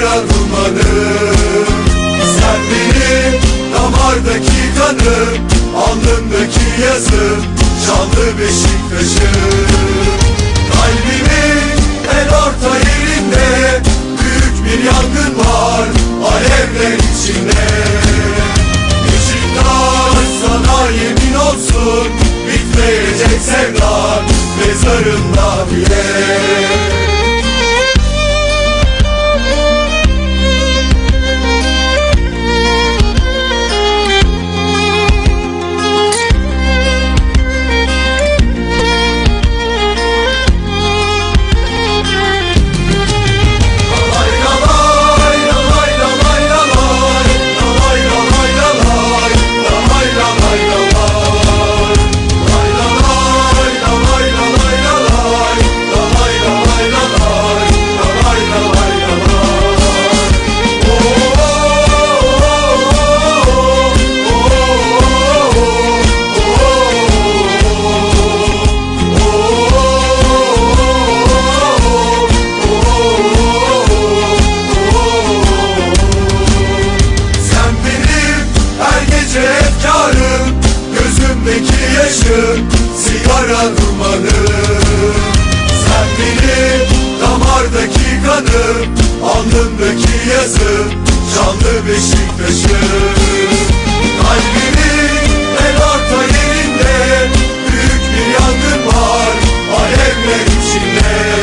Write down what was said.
kara dumanım Sen benim damardaki kanım Alnımdaki yazım Canlı Beşiktaş'ım Kalbimin en orta yerinde Büyük bir yangın var Alevler içinde. Beşiktaş sana yemin olsun Bitmeyecek sevdan Mezarımda bile Dumanım Sen benim damardaki kanım Alnımdaki yazım Canlı Beşiktaş'ım Kalbimin en orta yerinde Büyük bir yangın var Alevler içinde